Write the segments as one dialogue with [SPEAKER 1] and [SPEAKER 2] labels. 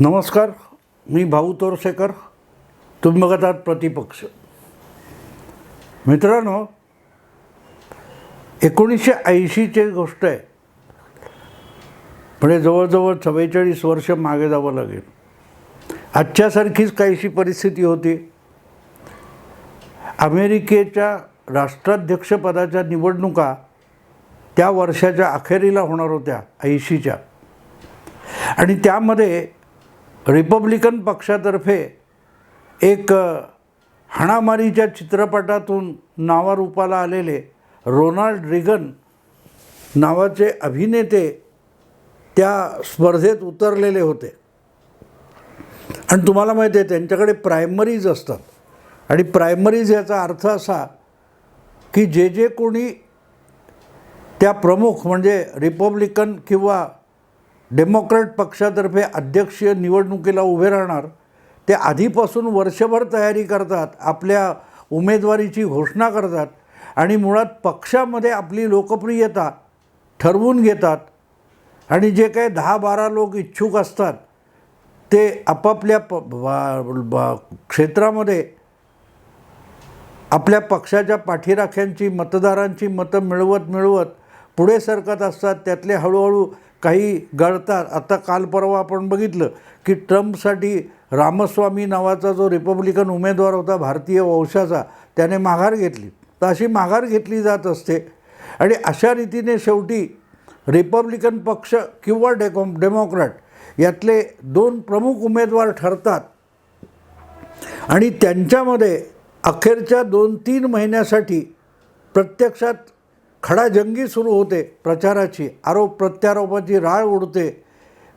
[SPEAKER 1] नमस्कार मी भाऊ तोरसेकर तुम्ही बघत आहात प्रतिपक्ष. मित्रांनो एकोणीसशे ऐंशीची गोष्ट आहे. म्हणजे जवळजवळ चव्वेचाळीस वर्ष मागे जावं लागेल. आजच्यासारखीच काहीशी परिस्थिती होती. अमेरिकेच्या राष्ट्राध्यक्षपदाच्या निवडणुका त्या वर्षाच्या अखेरीला होणार होत्या ऐंशीच्या. आणि त्यामध्ये रिपब्लिकन पक्षातर्फे एक हाणामारीच्या चित्रपटातून नावारूपाला आलेले रोनाल्ड रिगन नावाचे अभिनेते त्या स्पर्धेत उतरलेले होते. आणि तुम्हाला माहिती आहे त्यांच्याकडे प्रायमरीज असतात. आणि प्रायमरीज याचा अर्थ असा की जे जे कोणी त्या प्रमुख म्हणजे रिपब्लिकन किंवा डेमोक्रॅट पक्षातर्फे अध्यक्षीय निवडणुकीला उभे राहणार ते आधीपासून वर्षभर तयारी करतात आपल्या उमेदवारीची घोषणा करतात आणि मुळात पक्षामध्ये आपली लोकप्रियता ठरवून घेतात आणि जे काही दहा बारा लोक इच्छुक असतात ते आपापल्या प बा- बा- क्षेत्रामध्ये आपल्या पक्षाच्या पाठीराख्यांची मतदारांची मतं मिळवत मिळवत पुढे सरकत असतात त्यातले हळूहळू काही गळतात आता काल परवा आपण बघितलं की ट्रम्पसाठी रामस्वामी नावाचा जो रिपब्लिकन उमेदवार होता भारतीय वंशाचा त्याने माघार घेतली. तर अशी माघार घेतली जात असते. आणि अशा रीतीने शेवटी रिपब्लिकन पक्ष किंवा डेको डेमोक्रॅट यातले दोन प्रमुख उमेदवार ठरतात. आणि त्यांच्यामध्ये अखेरच्या दोन तीन महिन्यासाठी प्रत्यक्षात खडाजंगी सुरू होते प्रचाराची आरोप प्रत्यारोपाची राळ उडते.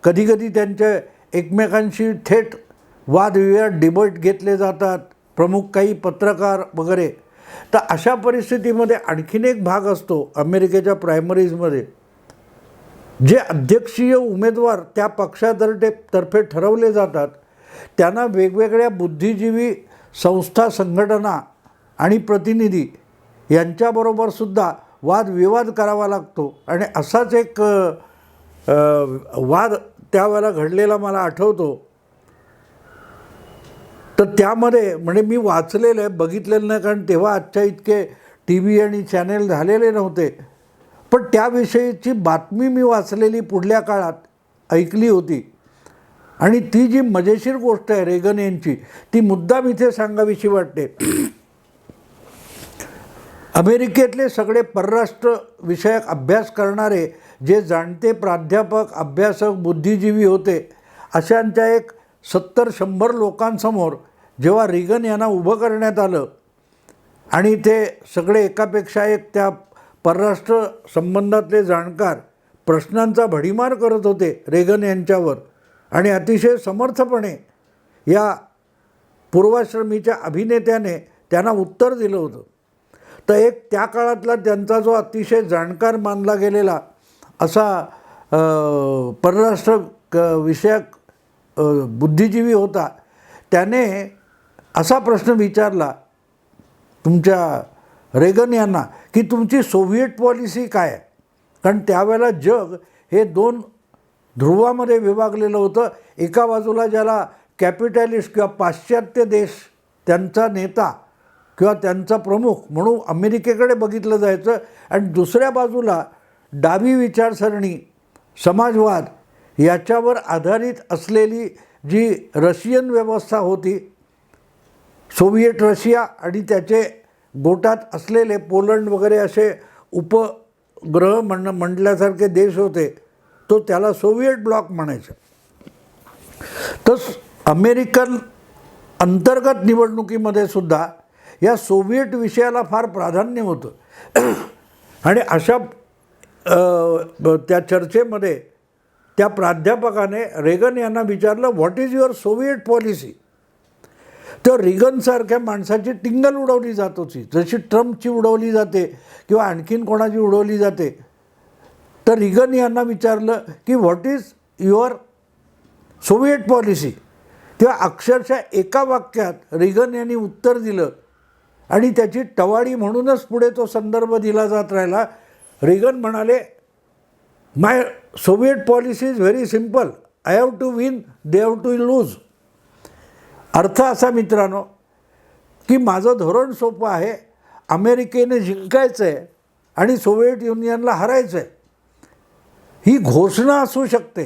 [SPEAKER 1] कधीकधी त्यांचे एकमेकांशी थेट वादविवाद डिबेट घेतले जातात प्रमुख काही पत्रकार वगैरे. तर अशा परिस्थितीमध्ये आणखीन एक भाग असतो अमेरिकेच्या प्रायमरीजमध्ये. जे अध्यक्षीय उमेदवार त्या पक्षातर्फे तर्फे ठरवले जातात त्यांना वेगवेगळ्या बुद्धिजीवी संस्था संघटना आणि प्रतिनिधी यांच्याबरोबर सुद्धा वादविवाद करावा लागतो. आणि असाच एक वाद त्यावेळेला घडलेला मला आठवतो. तर त्यामध्ये म्हणजे मी वाचलेलं आहे बघितलेलं नाही कारण तेव्हा आजच्या इतके टी व्ही आणि चॅनेल झालेले नव्हते. पण त्याविषयीची बातमी मी वाचलेली पुढल्या काळात ऐकली होती. आणि ती जी मजेशीर गोष्ट आहे रेगन यांची ती मुद्दाम इथे सांगावीशी वाटते. अमेरिकेतले सगळे परराष्ट्र विषयक अभ्यास करणारे जे जाणते प्राध्यापक अभ्यासक बुद्धिजीवी होते अशांच्या एक सत्तर शंभर लोकांसमोर जेव्हा रिगन यांना उभं करण्यात आलं आणि ते सगळे एकापेक्षा एक त्या परराष्ट्र संबंधातले जाणकार प्रश्नांचा भडीमार करत होते रेगन यांच्यावर आणि अतिशय समर्थपणे या पूर्वाश्रमीच्या अभिनेत्याने त्यांना उत्तर दिलं होतं. तर एक त्या काळातला त्यांचा जो अतिशय जाणकार मानला गेलेला असा परराष्ट्र क विषयक बुद्धिजीवी होता त्याने असा प्रश्न विचारला तुमच्या रेगन यांना की तुमची सोव्हिएट पॉलिसी काय आहे? कारण त्यावेळेला जग हे दोन ध्रुवामध्ये विभागलेलं होतं. एका बाजूला ज्याला कॅपिटॅलिस्ट किंवा पाश्चात्य देश त्यांचा नेता किंवा त्यांचा प्रमुख म्हणून अमेरिकेकडे बघितलं जायचं. आणि दुसऱ्या बाजूला डावी विचारसरणी समाजवाद याच्यावर आधारित असलेली जी रशियन व्यवस्था होती सोव्हिएट रशिया आणि त्याचे गोटात असलेले पोलंड वगैरे असे उपग्रह म्हण म्हटल्यासारखे देश होते तो त्याला सोव्हिएट ब्लॉक म्हणायचा. तर अमेरिकन अंतर्गत निवडणुकीमध्ये सुद्धा या सोव्हिएट विषयाला फार प्राधान्य होतं. आणि अशा ब- त्या चर्चेमध्ये त्या प्राध्यापकाने रेगन यांना विचारलं what is your Soviet policy तर रिगनसारख्या माणसाची टिंगल उडवली जात होती जशी ट्रम्पची उडवली जाते किंवा आणखीन कोणाची उडवली जाते. तर रिगन यांना विचारलं की what is your Soviet policy तेव्हा अक्षरशः एका वाक्यात रिगन यांनी उत्तर दिलं आणि त्याची टवाळी म्हणूनच पुढे तो संदर्भ दिला जात राहिला. रिगन म्हणाले my Soviet policy is very simple I have to win they have to lose अर्थ असा मित्रांनो की माझं धोरण सोपं आहे अमेरिकेने जिंकायचं आहे आणि सोव्हिएट युनियनला हरायचं आहे ही घोषणा असू शकते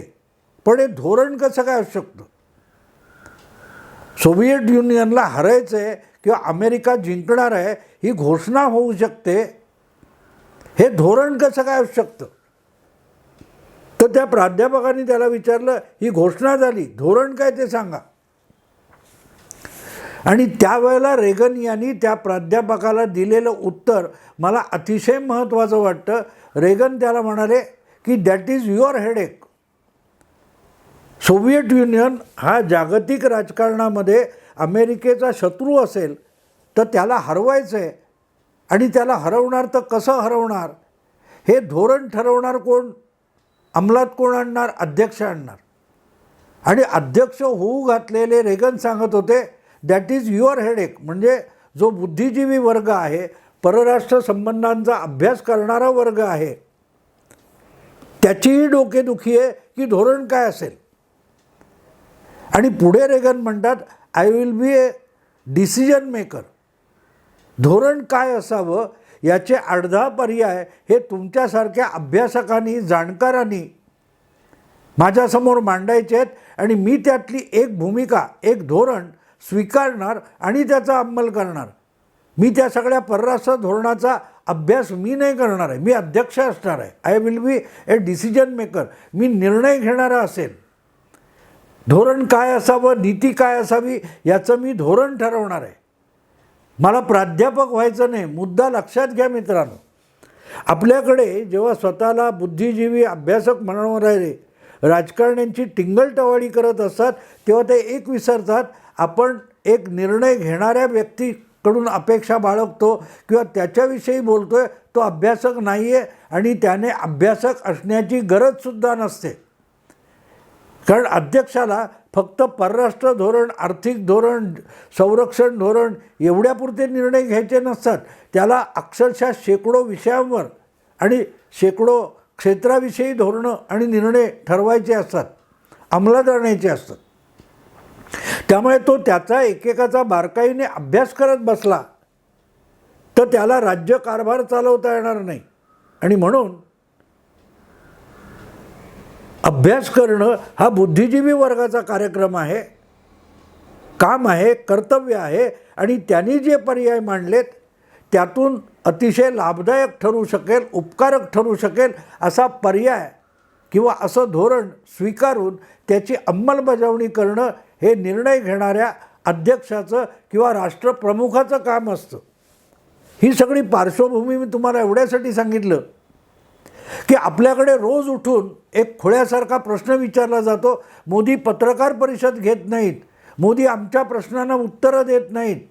[SPEAKER 1] पण हे धोरण कसं काय असू शकतं? सोव्हिएट युनियनला हरायचं आहे किंवा अमेरिका जिंकणार आहे ही घोषणा होऊ शकते. हे धोरण कसं काय असू शकतं? तर त्या प्राध्यापकांनी त्याला विचारलं ही घोषणा झाली धोरण काय ते सांगा. आणि त्यावेळेला रेगन यांनी त्या प्राध्यापकाला दिलेलं उत्तर मला अतिशय महत्त्वाचं वाटतं. रेगन त्याला म्हणाले की that is your headache Soviet Union हा जागतिक राजकारणामध्ये अमेरिकेचा शत्रू असेल तर त्याला हरवायचं आहे आणि त्याला हरवणार तर कसं हरवणार? हे धोरण ठरवणार कोण? अंमलात कोण आणणार? अध्यक्ष आणणार. आणि अध्यक्ष होऊ घातलेले रेगन सांगत होते दॅट इज युअर हेडेक म्हणजे जो बुद्धिजीवी वर्ग आहे परराष्ट्र संबंधांचा अभ्यास करणारा वर्ग आहे त्याचीही डोकेदुखी आहे की धोरण काय असेल? आणि पुढे रेगन म्हणतात I will be a decision maker धोरण काय असावं याचे अर्धा पर्याय हे तुमच्यासारख्या अभ्यासकांनी जाणकारांनी माझ्यासमोर मांडायचे आहेत आणि मी त्यातली एक भूमिका एक धोरण स्वीकारणार आणि त्याचा अंमल करणार. मी त्या सगळ्या परराष्ट्र धोरणाचा अभ्यास मी नाही करणार आहे. मी अध्यक्ष असणार आहे. I will be a decision maker मी निर्णय घेणारा असेल. धोरण काय असावं नीती काय असावी याचं मी धोरण ठरवणार आहे. मला प्राध्यापक व्हायचं नाही मुद्दा लक्षात घ्या मित्रांनो. आपल्याकडे जेव्हा स्वतःला बुद्धिजीवी अभ्यासक म्हणणारे राजकारण्यांची टिंगलटवाळी करत असतात तेव्हा ते एक विसरतात आपण एक निर्णय घेणाऱ्या व्यक्तीकडून अपेक्षा बाळगतो किंवा त्याच्याविषयी बोलतो आहे तो अभ्यासक नाही आहे आणि त्याने अभ्यासक असण्याची गरजसुद्धा नसते. कारण अध्यक्षाला फक्त परराष्ट्र धोरण आर्थिक धोरण संरक्षण धोरण एवढ्यापुरते निर्णय घ्यायचे नसतात. त्याला अक्षरशः शेकडो विषयांवर आणि शेकडो क्षेत्राविषयी धोरणं आणि निर्णय ठरवायचे असतात अंमलात आणायचे असतात. त्यामुळे तो त्याचा एकेकाचा बारकाईने अभ्यास करत बसला तर त्याला राज्यकारभार चालवता येणार नाही. आणि म्हणून अभ्यास करणं हा बुद्धिजीवी वर्गाचा कार्यक्रम आहे. काम आहे कर्तव्य आहे आणि त्यांनी जे पर्याय मांडलेत त्यातून अतिशय लाभदायक ठरू शकेल उपकारक ठरू शकेल असा पर्याय किंवा असं धोरण स्वीकारून त्याची अंमलबजावणी करणं हे निर्णय घेणाऱ्या अध्यक्षाचं किंवा राष्ट्रप्रमुखाचं काम असतं. ही सगळी पार्श्वभूमी मी तुम्हाला एवढ्यासाठी सांगितलं. की आपल्याकडे रोज उठून एक खोळ्यासारखा प्रश्न विचारला जातो मोदी पत्रकार परिषद घेत नाहीत. मोदी आमच्या प्रश्नांना उत्तरं देत नाहीत.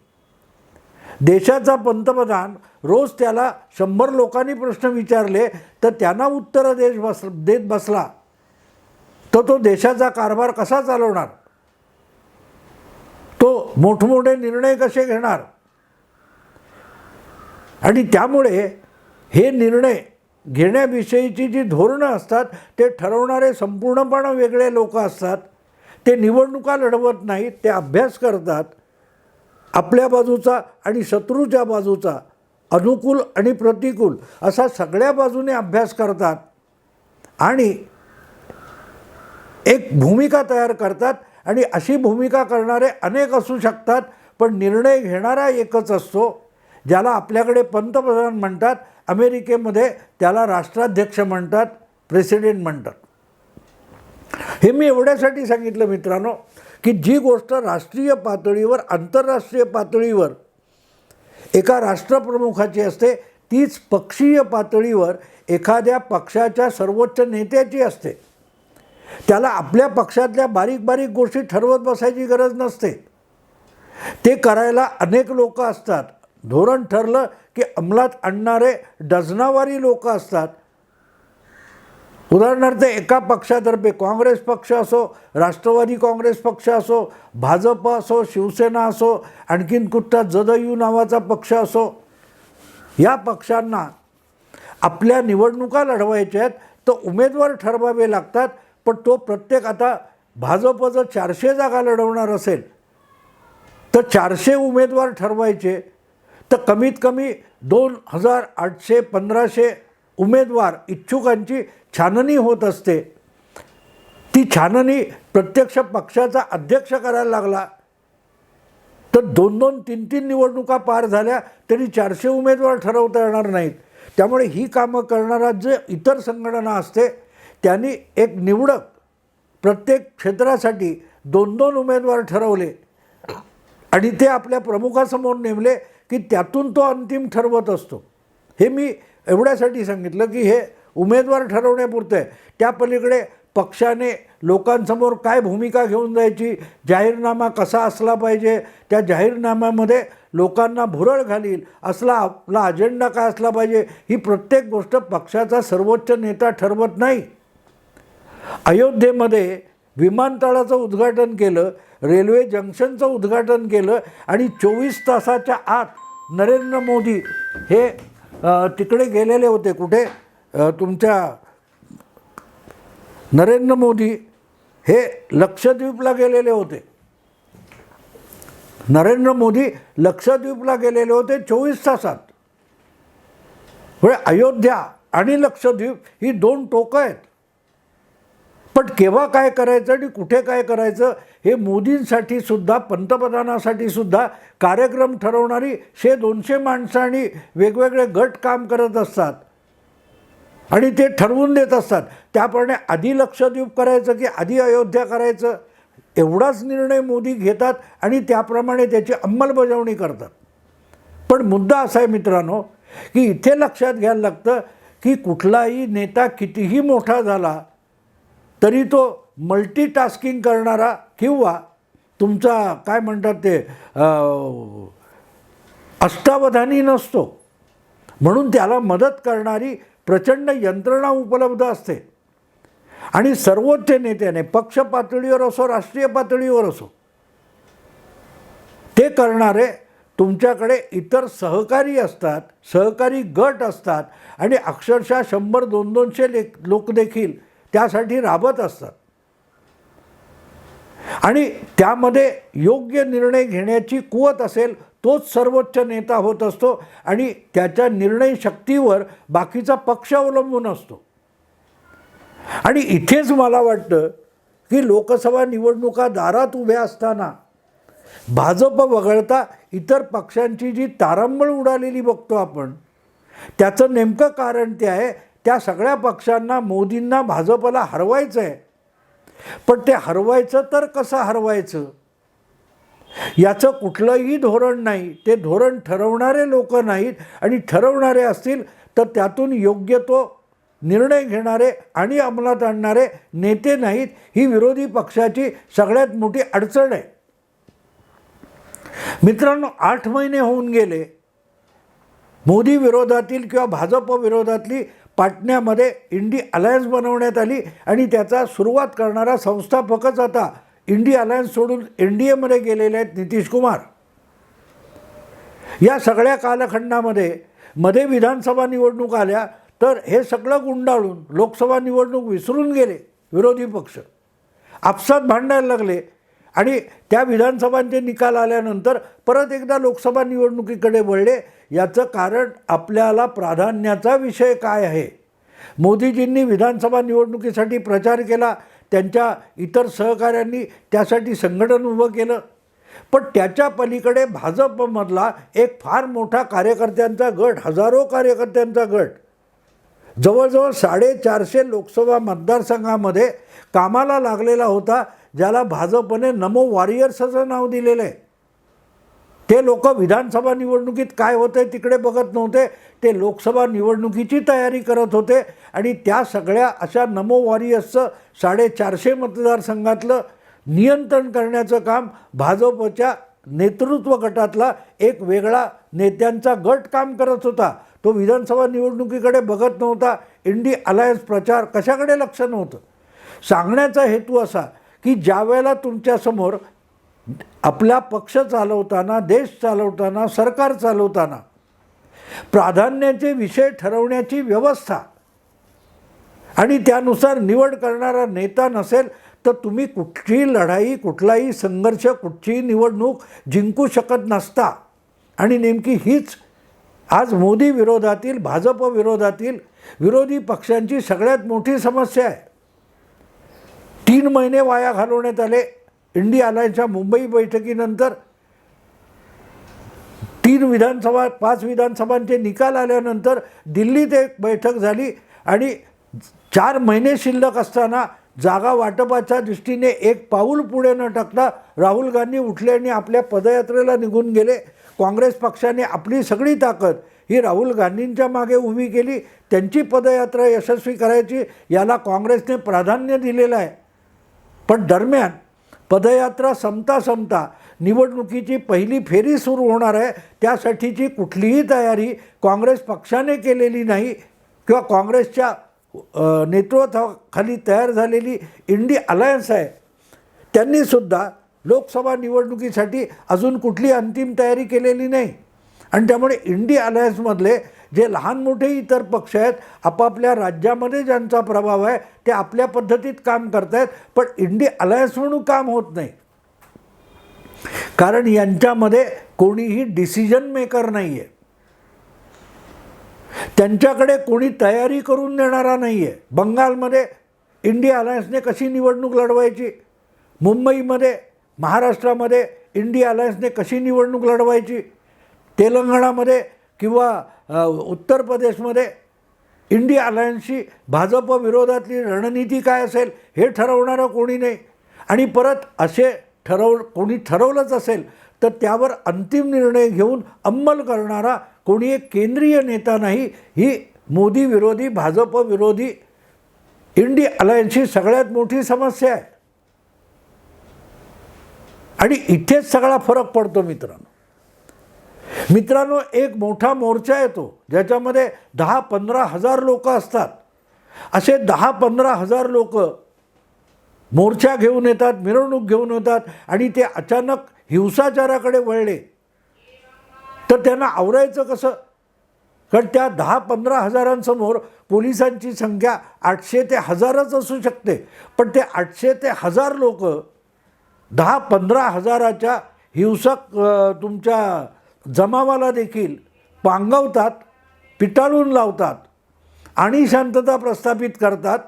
[SPEAKER 1] देशाचा पंतप्रधान रोज त्याला शंभर लोकांनी प्रश्न विचारले तर त्यांना उत्तरं देश बस देत बसला. तर तो देशाचा कारभार कसा चालवणार? तो मोठमोठे निर्णय कसे घेणार? आणि त्यामुळे हे निर्णय घेण्याविषयीची जी धोरणं असतात ते ठरवणारे संपूर्णपणे वेगळे लोक असतात. ते निवडणुका लढवत नाहीत ते अभ्यास करतात. आपल्या बाजूचा आणि शत्रूच्या बाजूचा अनुकूल आणि प्रतिकूल असा सगळ्या बाजूने अभ्यास करतात. आणि एक भूमिका तयार करतात आणि अशी भूमिका करणारे अनेक असू शकतात पण निर्णय घेणारा एकच असतो. ज्याला आपल्याकडे पंतप्रधान म्हणतात अमेरिकेमध्ये त्याला राष्ट्राध्यक्ष म्हणतात प्रेसिडेंट म्हणतात. हे मी एवढ्यासाठी सांगितलं मित्रांनो की जी गोष्ट राष्ट्रीय पातळीवर आंतरराष्ट्रीय पातळीवर एका राष्ट्रप्रमुखाची असते तीच पक्षीय पातळीवर एखाद्या पक्षाच्या सर्वोच्च नेत्याची असते. त्याला आपल्या पक्षातल्या बारीक बारीक गोष्टी ठरवत बसायची गरज नसते. ते करायला अनेक लोक असतात. धोरण ठरलं की अंमलात आणणारे डझनावारी लोक असतात. उदाहरणार्थ एका पक्षातर्फे काँग्रेस पक्ष असो राष्ट्रवादी काँग्रेस पक्ष असो भाजप असो शिवसेना असो आणखीन कुठला जदयू नावाचा पक्ष असो या पक्षांना आपल्या निवडणुका लढवायच्या आहेत तर उमेदवार ठरवावे लागतात पण तो प्रत्येक आता भाजप जर चारशे जागा लढवणार असेल तर चारशे उमेदवार ठरवायचे. तर कमीत कमी दोन हजार आठशे पंधराशे उमेदवार इच्छुकांची छाननी होत असते. ती छाननी प्रत्यक्ष पक्षाचा अध्यक्ष करायला लागला. तर दोन दोन तीन तीन निवडणुका पार झाल्या तरी चारशे उमेदवार ठरवता येणार नाहीत. त्यामुळे ही कामं करणारा जे इतर संघटना असते त्यांनी एक निवडक प्रत्येक क्षेत्रासाठी दोन दोन उमेदवार ठरवले आणि ते आपल्या प्रमुखासमोर नेमले. की त्यातून तो अंतिम ठरवत असतो. हे मी एवढ्यासाठी सांगितलं की हे उमेदवार ठरवण्यापुरतं आहे. त्या पलीकडे पक्षाने लोकांसमोर काय भूमिका घेऊन जायची जाहीरनामा कसा असला पाहिजे त्या जाहीरनाम्यामध्ये लोकांना भुरळ घालील असला आपला अजेंडा काय असला पाहिजे ही प्रत्येक गोष्ट पक्षाचा सर्वोच्च नेता ठरवत नाही. अयोध्येमध्ये विमानतळाचं उद्घाटन केलं रेल्वे जंक्शनचं उद्घाटन केलं आणि चोवीस तासाच्या आत नरेंद्र मोदी हे तिकडे गेलेले होते. कुठे? तुमच्या नरेंद्र मोदी हे लक्षद्वीपला गेलेले होते. नरेंद्र मोदी लक्षद्वीपला गेलेले होते चोवीस तासात. म्हणजे अयोध्या आणि लक्षद्वीप ही दोन टोकं आहेत. पण केव्हा काय करायचं आणि कुठे काय करायचं हे मोदींसाठी सुद्धा पंतप्रधानासाठी सुद्धा कार्यक्रम ठरवणारी शे दोनशे माणसं आणि वेगवेगळे गट काम करत असतात. आणि ते ठरवून देत असतात. त्याप्रमाणे आधी लक्षद्वीप करायचं की आधी अयोध्या करायचं? एवढाच निर्णय मोदी घेतात आणि त्याप्रमाणे त्याची अंमलबजावणी करतात. पण मुद्दा असा आहे मित्रांनो की इथे लक्षात घ्यायला लागतं की कुठलाही नेता कितीही मोठा झाला तरी तो मल्टीटास्किंग करणारा किंवा तुमचा काय म्हणतात ते अष्टावधानी नसतो. म्हणून त्याला मदत करणारी प्रचंड यंत्रणा उपलब्ध असते. आणि सर्वोच्च नेत्याने पक्ष पातळीवर असो राष्ट्रीय पातळीवर असो ते करणारे तुमच्याकडे इतर सहकारी असतात सहकारी गट असतात आणि अक्षरशः शंभर दोन दोनशे ले लोक देखील त्यासाठी राबत असतात. आणि त्यामध्ये योग्य निर्णय घेण्याची कुवत असेल तोच सर्वोच्च नेता होत असतो आणि त्याच्या निर्णय शक्तीवर बाकीचा पक्ष अवलंबून असतो. आणि इथेच मला वाटतं की लोकसभा निवडणुका दारात उभ्या असताना भाजप वगळता इतर पक्षांची जी तारांबळ उडालेली बघतो आपण त्याचं नेमकं कारण ते आहे त्या सगळ्या पक्षांना मोदींना भाजपला हरवायचं आहे पण ते हरवायचं तर कसं हरवायचं? याचं कुठलंही धोरण नाही. ते धोरण ठरवणारे लोक नाहीत आणि ठरवणारे असतील तर त्यातून योग्य तो निर्णय घेणारे आणि अंमलात आणणारे नेते नाहीत ही विरोधी पक्षाची सगळ्यात मोठी अडचण आहे. मित्रांनो आठ महिने होऊन गेले. मोदी विरोधातील किंवा भाजप विरोधातली पाटण्यामध्ये इंडी अलायन्स बनवण्यात आली आणि त्याचा सुरुवात करणारा संस्थापकच आता इंडी अलायन्स सोडून एन डी एमध्ये गेलेले आहेत नितीश कुमार. या सगळ्या कालखंडामध्ये मध्ये विधानसभा निवडणूक आल्या तर हे सगळं गुंडाळून लोकसभा निवडणूक विसरून गेले विरोधी पक्ष. आपसात भांडायला लागले आणि त्या विधानसभांचे निकाल आल्यानंतर परत एकदा लोकसभा निवडणुकीकडे वळले याचं कारण आपल्याला प्राधान्याचा विषय काय आहे? मोदीजींनी विधानसभा निवडणुकीसाठी प्रचार केला त्यांच्या इतर सहकाऱ्यांनी त्यासाठी संघटन उभं केलं. पण त्याच्या पलीकडे भाजपमधला एक फार मोठा कार्यकर्त्यांचा गट हजारो कार्यकर्त्यांचा गट. जवळजवळ साडेचारशे लोकसभा मतदारसंघामध्ये कामाला लागलेला होता ज्याला भाजपने नमो वॉरियर्सचं नाव दिलेलं आहे. ते लोक विधानसभा निवडणुकीत काय होते तिकडे बघत नव्हते. ते लोकसभा निवडणुकीची तयारी करत होते आणि त्या सगळ्या अशा नमो वॉरियर्सचं साडेचारशे मतदारसंघातलं नियंत्रण करण्याचं काम भाजपच्या नेतृत्व गटातला एक वेगळा नेत्यांचा गट काम करत होता. तो विधानसभा निवडणुकीकडे बघत नव्हता. इंडी अलायन्स प्रचार कशाकडे लक्ष नव्हतं? सांगण्याचा हेतू असा की ज्या वेळेला तुमच्यासमोर आपला पक्ष चालवताना देश चालवताना सरकार चालवताना प्राधान्याचे विषय ठरवण्याची व्यवस्था आणि त्यानुसार निवड करणारा नेता नसेल तर तुम्ही कुठलीही लढाई कुठलाही संघर्ष कुठचीही निवडणूक जिंकू शकत नसता. आणि नेमकी हीच आज मोदी विरोधातील भाजप विरोधातील विरोधी पक्षांची सगळ्यात मोठी समस्या आहे. तीन महिने वाया घालवण्यात आले. इंडिया अलायन्सच्या मुंबई बैठकीनंतर तीन विधानसभा पाच विधानसभांचे निकाल आल्यानंतर दिल्लीत एक बैठक झाली आणि चार महिने शिल्लक असताना जागा वाटपाच्या दृष्टीने एक पाऊल पुढे न टाकता राहुल गांधी उठले आणि आपल्या पदयात्रेला निघून गेले. काँग्रेस पक्षाने आपली सगळी ताकद ही राहुल गांधींच्या मागे उभी केली. त्यांची पदयात्रा यशस्वी करायची याला काँग्रेसने प्राधान्य दिलेलं आहे. पण दरम्यान पदयात्रा संपता संपता निवडणुकीची पहिली फेरी सुरू होणार आहे. त्यासाठीची कुठलीही तयारी काँग्रेस पक्षाने केलेली नाही किंवा काँग्रेसच्या नेतृत्वाखाली तयार झालेली इंडी अलायन्स आहे. त्यांनीसुद्धा लोकसभा निवडणुकीसाठी अजून कुठली अंतिम तयारी केलेली नाही. आणि त्यामुळे इंडी अलायन्समधले जे लहान मोठे इतर पक्ष आहेत आपापल्या राज्यामध्ये ज्यांचा प्रभाव आहे ते आपल्या पद्धतीत काम करतायत पण इंडी अलायन्स म्हणून काम होत नाही. कारण यांच्यामध्ये कोणीही डिसिजन मेकर नाही आहे त्यांच्याकडे कोणी तयारी करून देणारा नाही आहे बंगालमध्ये इंडिया अलायन्सने कशी निवडणूक लढवायची? मुंबईमध्ये महाराष्ट्रामध्ये इंडिया अलायन्सने कशी निवडणूक लढवायची? तेलंगणामध्ये किंवा उत्तर प्रदेशमध्ये इंडिया अलायन्सची भाजप विरोधातली रणनीती काय असेल हे ठरवणारं कोणी नाही. आणि परत असे ठरव कोणी ठरवलंच असेल तर त्यावर अंतिम निर्णय घेऊन अंमल करणारा कोणी एक केंद्रीय नेता नाही ही मोदी विरोधी भाजप विरोधी इंडिया अलायन्सची सगळ्यात मोठी समस्या आहे. आणि इथेच सगळा फरक पडतो मित्रांनो. मित्रांनो एक मोठा मोर्चा येतो ज्याच्यामध्ये दहा पंधरा हजार लोक असतात. असे दहा पंधरा हजार लोक मोर्चा घेऊन येतात मिरवणूक घेऊन येतात आणि ते अचानक हिंसाचाराकडे वळले. तर त्यांना आवरायचं कसं? कारण त्या दहा पंधरा हजारांसमोर पोलिसांची संख्या आठशे ते हजारच असू शकते. पण ते आठशे ते हजार लोक दहा पंधरा हजाराच्या हिंसक तुमच्या जमावाला देखील पांगवतात पिटाळून लावतात आणि शांतता प्रस्थापित करतात.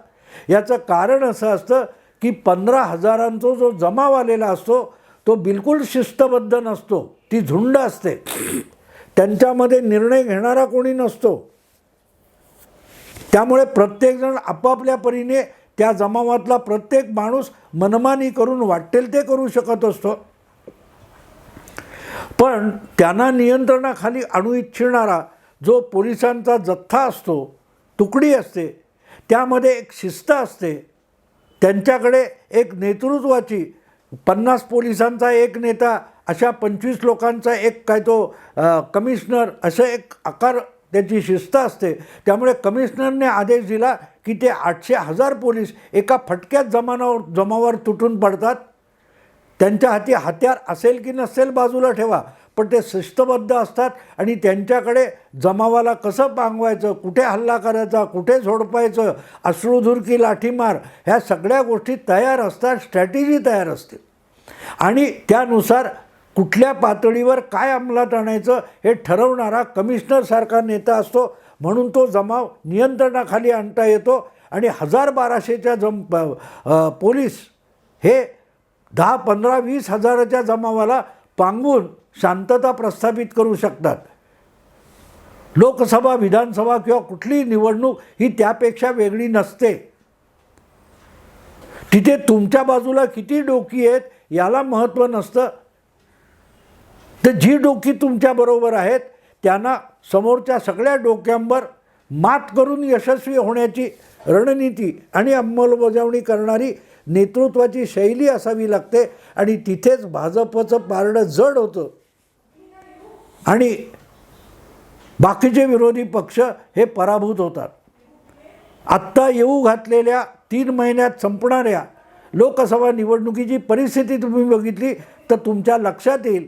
[SPEAKER 1] याचं कारण असं असतं की पंधरा हजारांचा जो जमाव आलेला असतो तो बिलकुल शिस्तबद्ध नसतो. ती झुंड असते. त्यांच्यामध्ये निर्णय घेणारा कोणी नसतो. त्यामुळे प्रत्येकजण आपापल्या परीने त्या जमावातला प्रत्येक माणूस मनमानी करून वाटेल ते करू शकत असतो. पण त्यांना नियंत्रणाखाली आणू इच्छिणारा जो पोलिसांचा जथ्था असतो तुकडी असते त्यामध्ये एक शिस्त असते. त्यांच्याकडे एक नेतृत्वाची पन्नास पोलिसांचा एक नेता अशा पंचवीस लोकांचा एक काय तो कमिशनर असं एक आकार त्याची शिस्त असते. त्यामुळे कमिशनरने आदेश दिला की ते आठशे हजार पोलीस एका फटक्यात जमानावर जमावर तुटून पडतात. त्यांच्या हाती हत्यार असेल की नसेल बाजूला ठेवा पण ते शिस्तबद्ध असतात आणि त्यांच्याकडे जमावाला कसं पांगवायचं कुठे हल्ला करायचा कुठे झोडपायचं अश्रुधुरकी लाठीमार ह्या सगळ्या गोष्टी तयार असतात स्ट्रॅटेजी तयार असते. आणि त्यानुसार कुठल्या पातळीवर काय अंमलात आणायचं हे ठरवणारा कमिशनरसारखा नेता असतो. म्हणून तो जमाव नियंत्रणाखाली आणता येतो आणि हजार बाराशेच्या जम प पोलीस हे दहा पंधरा वीस हजाराच्या जमावाला पांगून शांतता प्रस्थापित करू शकतात. लोकसभा विधानसभा किंवा कुठलीही निवडणूक ही त्यापेक्षा वेगळी नसते. तिथे तुमच्या बाजूला किती डोकी आहेत याला महत्त्व नसतं. तर जी डोकी तुमच्याबरोबर आहेत त्यांना समोरच्या सगळ्या डोक्यांवर मात करून यशस्वी होण्याची रणनीती आणि अंमलबजावणी करणारी नेतृत्वाची शैली असावी लागते आणि तिथेच भाजपचं पारडं जड होतं. आणि बाकीचे विरोधी पक्ष हे पराभूत होतात. आत्ता येऊ घातलेल्या तीन महिन्यात संपणाऱ्या लोकसभा निवडणुकीची परिस्थिती तुम्ही बघितली तर तुमच्या लक्षात येईल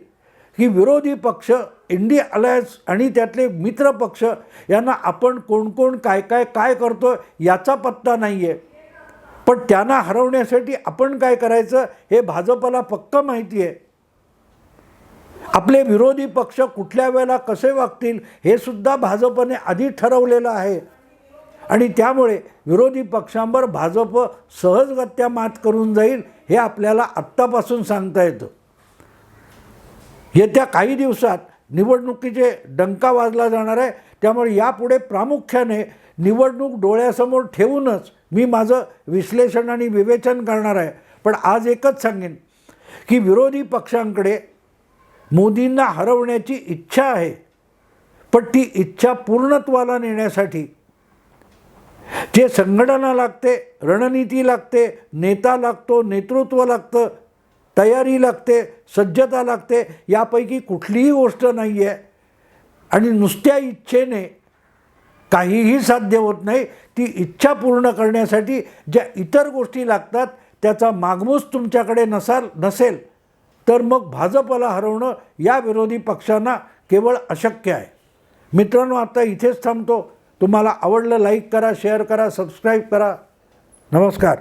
[SPEAKER 1] की विरोधी पक्ष इंडिया अलायन्स आणि त्यातले मित्र पक्ष यांना आपण कोण कोण काय काय काय करतो याचा पत्ता नाही आहे पण त्यांना हरवण्यासाठी आपण काय करायचं हे भाजपला पक्क माहिती आहे. आपले विरोधी पक्ष कुठल्या वेळेला कसे वागतील हे सुद्धा भाजपने आधी ठरवलेलं आहे. आणि त्यामुळे विरोधी पक्षांवर भाजप सहजगत्या मात करून जाईल हे आपल्याला आत्तापासून सांगता येतं. येत्या काही दिवसात निवडणुकीचे डंका वाजला जाणार आहे. त्यामुळे यापुढे प्रामुख्याने निवडणूक डोळ्यासमोर ठेवूनच मी माझं विश्लेषण आणि विवेचन करणार आहे. पण आज एकच सांगेन की विरोधी पक्षांकडे मोदींना हरवण्याची इच्छा आहे. पण ती इच्छा पूर्णत्वाला नेण्यासाठी जे संघटना लागते रणनीती लागते नेता लागतो नेतृत्व लागतं तयारी लागते सज्जता लागते यापैकी कुठलीही गोष्ट नाही आहे आणि नुसत्या इच्छेने काहीही साध्य होत नाही. ती इच्छा पूर्ण करण्यासाठी ज्या इतर गोष्टी लागतात त्याचा मागमूस तुमच्याकडे नसाल नसेल तर मग भाजपला हरवणं या विरोधी पक्षांना केवळ अशक्य आहे. मित्रांनो आता इथेच थांबतो. तुम्हाला आवडलं लाईक करा शेअर करा सबस्क्राईब करा. नमस्कार.